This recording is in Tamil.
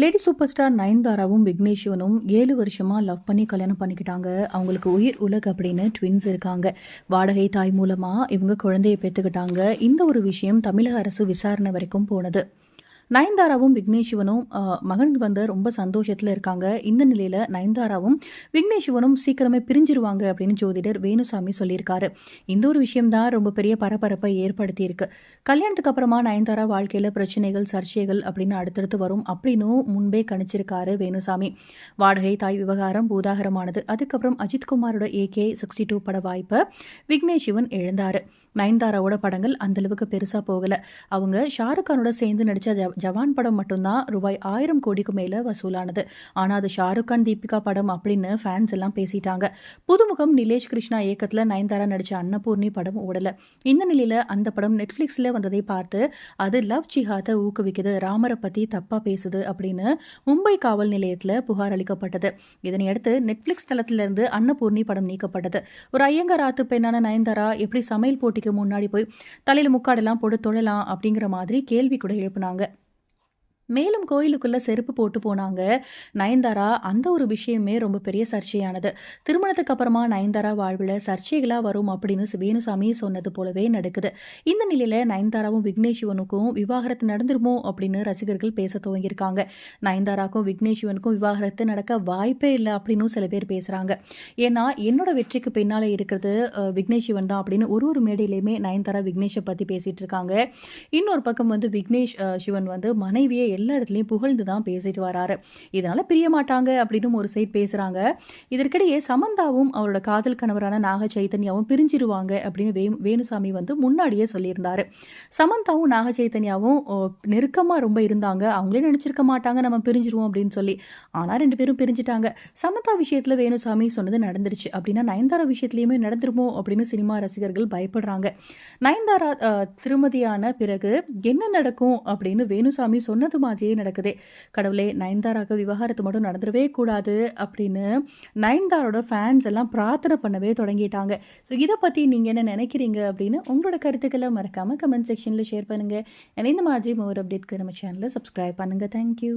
லேடி சூப்பர் ஸ்டார் நயன்தாராவும் விக்னேஷ்வனும் ஏழு வருஷமா லவ் பண்ணி கல்யாணம் பண்ணிக்கிட்டாங்க. அவங்களுக்கு உயிர் உலக அப்படின்னு ட்வின்ஸ் இருக்காங்க. வாடகை தாய் மூலமா இவங்க குழந்தையை பெற்றுக்கிட்டாங்க. இந்த ஒரு விஷயம் தமிழக அரசு விசாரணை வரைக்கும் போனது. நயன்தாராவும் விக்னேஷ் சிவனும் மகன் வந்து ரொம்ப சந்தோஷத்தில் இருக்காங்க. இந்த நிலையில் நயன்தாராவும் விக்னேஷ் சிவனும் சீக்கிரமே பிரிஞ்சிருவாங்க அப்படின்னு ஜோதிடர் வேணுசாமி சொல்லியிருக்காரு. இந்த ஒரு விஷயம் தான் ரொம்ப பெரிய பரபரப்பை ஏற்படுத்தியிருக்கு. கல்யாணத்துக்கு அப்புறமா நயன்தாரா வாழ்க்கையில் பிரச்சனைகள் சர்ச்சைகள் அப்படின்னு அடுத்தடுத்து வரும் அப்படின்னும் முன்பே கணிச்சிருக்காரு வேணுசாமி. வாடகை தாய் விவகாரம் பூதாகரமானது. அதுக்கப்புறம் அஜித்குமாரோட ஏகே சிக்ஸ்டி டூ பட வாய்ப்பை. விக்னேஷ் சிவன் எழுந்தார். நயன்தாராவோட படங்கள் அந்தளவுக்கு பெருசாக போகலை. அவங்க ஷாருக் கானோட சேர்ந்து நடித்த ஜவான் படம் மட்டும்தான் ரூபாய் ஆயிரம் கோடிக்கு மேலே வசூலானது. ஆனால் அது ஷாருக் கான் தீபிகா படம் அப்படின்னு ஃபேன்ஸ் எல்லாம் பேசிட்டாங்க. புதுமுகம் நிலேஷ் கிருஷ்ணா இயக்கத்தில் நயன்தாரா நடித்த அன்னபூர்ணி படம் ஓடலை. இந்த நிலையில் அந்த படம் நெட்ஃப்ளிக்ஸில் வந்ததை பார்த்து அது லவ் ஜிஹாத்தை ஊக்குவிக்குது ராமரை பற்றி தப்பாக பேசுது அப்படின்னு மும்பை காவல் நிலையத்தில் புகார் அளிக்கப்பட்டது. இதனையடுத்து நெட்ஃப்ளிக்ஸ் தளத்திலிருந்து அன்னபூர்ணி படம் நீக்கப்பட்டது. ஒரு ஐயங்காராத்து பெண்ணான நயன்தாரா எப்படி சமையல் போட்டிக்கு முன்னாடி போய் தலையில் முக்காடெல்லாம் போட்டு தொழலாம் அப்படிங்கிற மாதிரி கேள்வி கூட எழுப்புனாங்க. மேலும் கோயிலுக்குள்ள செருப்பு போட்டு போனாங்க. நயன்தாரா அந்த ஒரு விஷயமே ரொம்ப பெரிய சர்ச்சையானது. திருமணத்துக்கு அப்புறமா நயன்தாரா வாழ்வில் சர்ச்சைகளாக வரும் அப்படின்னு வேணுசாமி சொன்னது போலவே நடக்குது. இந்த நிலையில நயன்தாராவும் விக்னேஷ் சிவனுக்கும் விவாகரத்து நடந்துருமோ அப்படின்னு ரசிகர்கள் பேச துவங்கியிருக்காங்க. நயன்தாராக்கும் விக்னேஷ் சிவனுக்கும் விவாகரத்து நடக்க வாய்ப்பே இல்லை அப்படின்னு சில பேர் பேசுறாங்க. ஏன்னா என்னோட வெற்றிக்கு பின்னால் இருக்கிறது விக்னேஷ் சிவன் தான் அப்படின்னு ஒரு ஒரு மேடையிலையுமே நயன்தாரா விக்னேஷை பற்றி பேசிட்டு இருக்காங்க. இன்னொரு பக்கம் வந்து விக்னேஷ் சிவன் வந்து மனைவியை எல்லா இடத்துலையும் புகழ்ந்து தான் பேசிட்டு வராரு. இதனால பிரிய மாட்டாங்க அப்படின்னு ஒரு சைட் பேசுறாங்க. இதற்கிடையே சமந்தாவும் அவரோட காதல் கணவரான நாக சைத்தன்யாவும் பிரிஞ்சிருவாங்க அப்படின்னு வே வேணுசாமி வந்து முன்னாடியே சொல்லியிருந்தாரு. சமந்தாவும் நாக சைத்தன்யாவும் நெருக்கமா ரொம்ப இருந்தாங்க. அவங்களே நினைச்சிருக்க மாட்டாங்க. நம்ம பிரிஞ்சிருவோம் அப்படின்னு சொல்லி. ஆனா ரெண்டு பேரும் பிரிஞ்சிட்டாங்க. சமந்தா விஷயத்துல வேணுசாமி சொன்னது நடந்துருச்சு. அப்படின்னா நயன்தாரா விஷயத்துலயுமே நடந்துருமோ அப்படின்னு சினிமா ரசிகர்கள் பயப்படுறாங்க. நயன்தாரா அஹ், திருமதியான பிறகு என்ன நடக்கும் அப்படின்னு வேணுசாமி சொன்னது அதே நடக்குது. கடவுளே நயன்தாராக விவகாரத்து மட்டும் நடந்துடவே கூடாது அப்படின்னு நயன்தாரோட ஃபேன்ஸ் எல்லாம் பிரார்த்தனை பண்ணவே தொடங்கிட்டாங்க. ஸோ இதை பற்றி நீங்கள் என்ன நினைக்கிறீங்க அப்படின்னு உங்களோட கருத்துக்களை மறக்காமல் கமெண்ட் செக்ஷனில் ஷேர் பண்ணுங்கள் இந்த மாதிரி மோர் அப்டேட்க்கு நம்ம சேனலை சப்ஸ்கிரைப் பண்ணுங்கள் தேங்க்யூ